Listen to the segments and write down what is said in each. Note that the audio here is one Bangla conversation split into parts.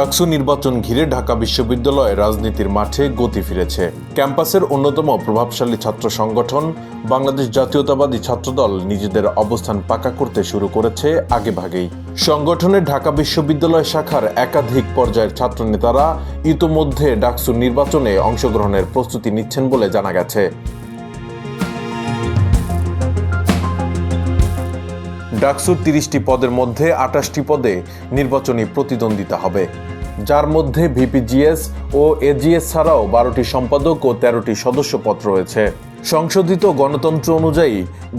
ডাকসু নির্বাচন ঘিরে ঢাকা বিশ্ববিদ্যালয়ে রাজনীতির মাঠে গতি ফিরেছে। ক্যাম্পাসের অন্যতম প্রভাবশালী ছাত্র সংগঠন বাংলাদেশ জাতীয়তাবাদী ছাত্রদল নিজেদের অবস্থান পাকা করতে শুরু করেছে আগেভাগেই। সংগঠনের ঢাকা বিশ্ববিদ্যালয় শাখার একাধিক পর্যায়ের ছাত্রনেতারা ইতোমধ্যে ডাকসু নির্বাচনে অংশগ্রহণের প্রস্তুতি নিচ্ছেন বলে জানা গেছে। ডাকসুর তিরিশটি পদের মধ্যে আটাশটি পদে নির্বাচনী প্রতিদ্বন্দ্বিতা হবে। যার মধ্যে ভিপিজিএস ও এজিএস ছাড়াও বারোটি সম্পাদক ও তেরোটি সদস্য রয়েছে। সংশোধিত গণতন্ত্র অনুযায়ী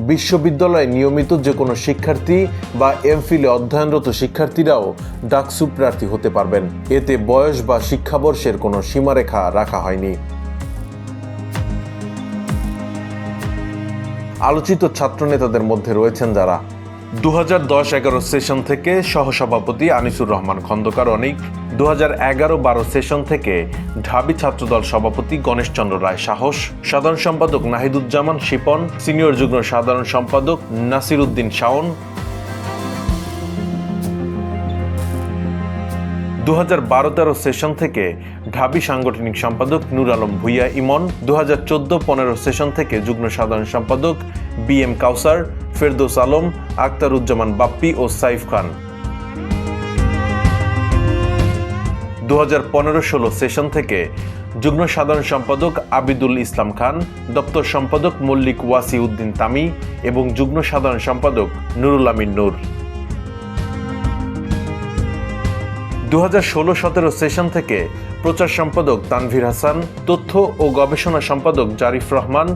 বিশ্ববিদ্যালয়ে নিয়মিত যে কোনো শিক্ষার্থী বা এমফিলে অধ্যয়নরত শিক্ষার্থীরাও ডাকসু প্রার্থী হতে পারবেন। এতে বয়স বা শিক্ষাবর্ষের কোনো সীমারেখা রাখা হয়নি। আলোচিত ছাত্রনেতাদের মধ্যে রয়েছেন যারা। দু হাজার দশ এগারো সেশন থেকে সহসভাপতি আনিসুর রহমান খন্দকার অনিক দু হাজার এগারো বারো সেশন থেকে ঢাবি ছাত্রদল সভাপতি গণেশচন্দ্র রায় সাহস, সাধারণ সম্পাদক নাহিদুজ্জামান শিপন, সিনিয়র যুগ্ম সাধারণ সম্পাদক নাসির উদ্দিন শাওন। দু হাজার বারো তেরো সেশন থেকে ঢাবি সাংগঠনিক সম্পাদক নুর আলম ভুইয়া ইমন দু হাজার চোদ্দ পনেরো সেশন থেকে যুগ্ম সাধারণ সম্পাদক বি এম কাউসার ফেরদৌস আলম আক্তারুজ্জামান বাপ্পি ও সাইফ খান। দু হাজার পনেরো ষোলো সেশন থেকে যুগ্ম সাধারণ সম্পাদক আবিদুল ইসলাম খান, দপ্তর সম্পাদক মল্লিক ওয়াসি উদ্দিন তামি এবং যুগ্ম সাধারণ সম্পাদক নুরুল আমিন নূর। দু হাজার ষোলো সতেরো সেশন থেকে প্রচার সম্পাদক তানভীর হাসান, তথ্য ও গবেষণা সম্পাদক জারিফ রহমান,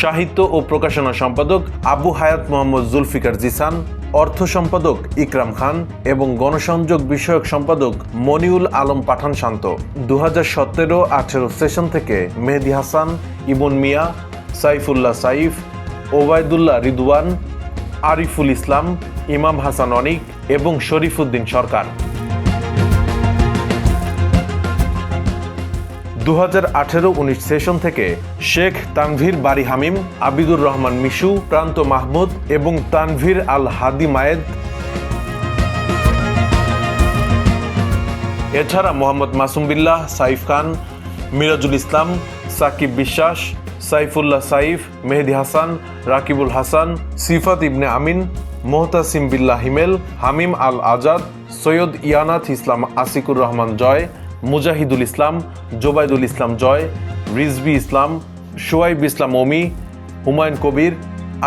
সাহিত্য ও প্রকাশনা সম্পাদক আবু হায়াত মোহাম্মদ জুলফিকার জিসান, অর্থ সম্পাদক ইকরাম খান এবং গণসংযোগ বিষয়ক সম্পাদক মনিউল আলম পাঠান শান্ত। দু হাজার সতেরো আঠেরো সেশন থেকে মেহেদি হাসান ইমন মিয়া, সাইফুল্লাহ সাইফ, ওবায়দুল্লাহ রিদওয়ান, আরিফুল ইসলাম, ইমাম হাসান অনিক এবং শরীফুদ্দিন সরকার। দু হাজার আঠেরো উনিশ সেশন থেকে শেখ তানভীর বারি হামিম, আবিদুর রহমান মিশু, প্রান্ত মাহমুদ এবং তানভীর আল হাদি মায়েদ। এছাড়া মোহাম্মদ মাসুম বিল্লাহ, সাইফ খান, মিরাজুল ইসলাম, সাকিব বিশ্বাস, সাইফুল্লাহ সাইফ, মেহেদি হাসান, রাকিবুল হাসান, সিফাত ইবনে আমিন, মোহতাসিম বিল্লাহ হিমেল, হামিম আল আজাদ, সৈয়দ ইয়ানাথ ইসলাম আসিকুর রহমান জয় মুজাহিদুল ইসলাম জোবায়দুল ইসলাম জয় রিজবি ইসলাম সোয়াইব ইসলাম ওমি, হুমায়ুন কবির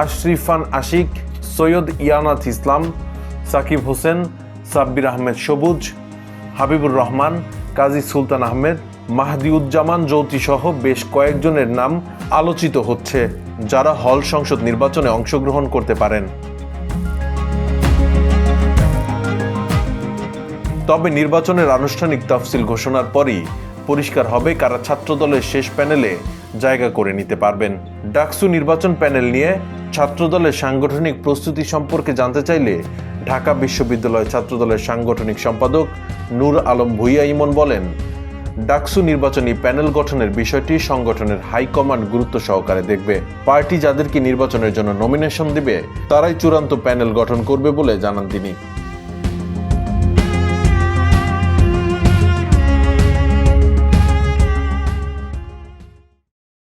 আশরিফান আশিক, সৈয়দ ইয়ানাথ ইসলাম, সাকিব হোসেন, সাব্বির আহমেদ সবুজ, হাবিবুর রহমান, কাজী সুলতান আহমেদ, মাহদিউজ্জামান জ্যোতি সহ বেশ কয়েকজনের নাম আলোচিত হচ্ছে, যারা হল সংসদ নির্বাচনে অংশগ্রহণ করতে পারেন। তবে নির্বাচনের আনুষ্ঠানিক তফসিল ঘোষণার পরই পরিষ্কার হবে কারা ছাত্রদলের শেষ প্যানেলে জায়গা করে নিতে পারবেন। ডাকসু নির্বাচন প্যানেল নিয়ে ছাত্রদলের সাংগঠনিক প্রস্তুতি সম্পর্কে জানতে চাইলে ঢাকা বিশ্ববিদ্যালয় ছাত্রদলের সাংগঠনিক সম্পাদক নূর আলম ভুইয়া ইমন বলেন, ডাকসু নির্বাচনী প্যানেল গঠনের বিষয়টি সংগঠনের হাইকমান্ড গুরুত্ব সহকারে দেখবে। পার্টি যাদেরকে নির্বাচনের জন্য নমিনেশন দিবে, তারাই চূড়ান্ত প্যানেল গঠন করবে বলে জানান তিনি।